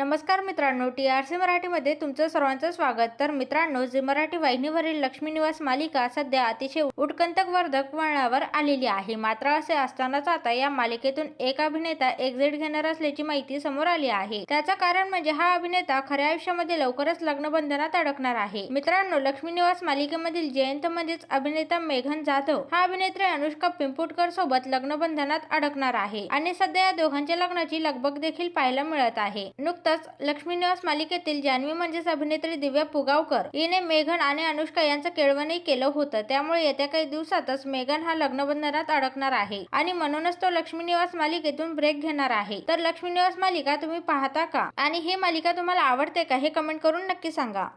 नमस्कार मित्रांनो T R C मराठीमध्ये तुमचं सर्वांचं स्वागत. तर मित्रांनो झी मराठी वाहिनीवरील लक्ष्मी निवास मालिका सध्या अतिशय उत्कंठवर्धक वळणावर आलेली आहे. मात्र असे असतानाच आता या मालिकेतून एक अभिनेता एक्झिट घेणार असल्याची माहिती समोर आली आहे. त्याचं कारण म्हणजे हा अभिनेता खऱ्या आयुष्यामध्ये लवकरच लग्नबंधनात अडकणार आहे. मित्रांनो लक्ष्मी निवास मालिकेमधील जयंत म्हणजेच अभिनेता मेघन जाधव हा अभिनेत्री अनुष्का पिंपुटकर सोबत लग्नबंधनात अडकणार आहे. आणि सध्या या दोघांच्या लग्नाची लगबग देखील पाहायला मिळत आहे. नुकतं लक्ष्मी निवास मालिकेतील जान्हवी म्हणजेच अभिनेत्री दिव्या पुगावकर हिने मेघन आणि अनुष्का यांचं केळवणही केलं होतं. त्यामुळे येत्या काही दिवसातच मेघन हा लग्नबंधनात अडकणार आहे आणि म्हणूनच तो लक्ष्मी निवास मालिकेतून ब्रेक घेणार आहे. तर लक्ष्मी निवास मालिका तुम्ही पाहता का? आणि ही मालिका तुम्हाला आवडते का हे कमेंट करून नक्की सांगा.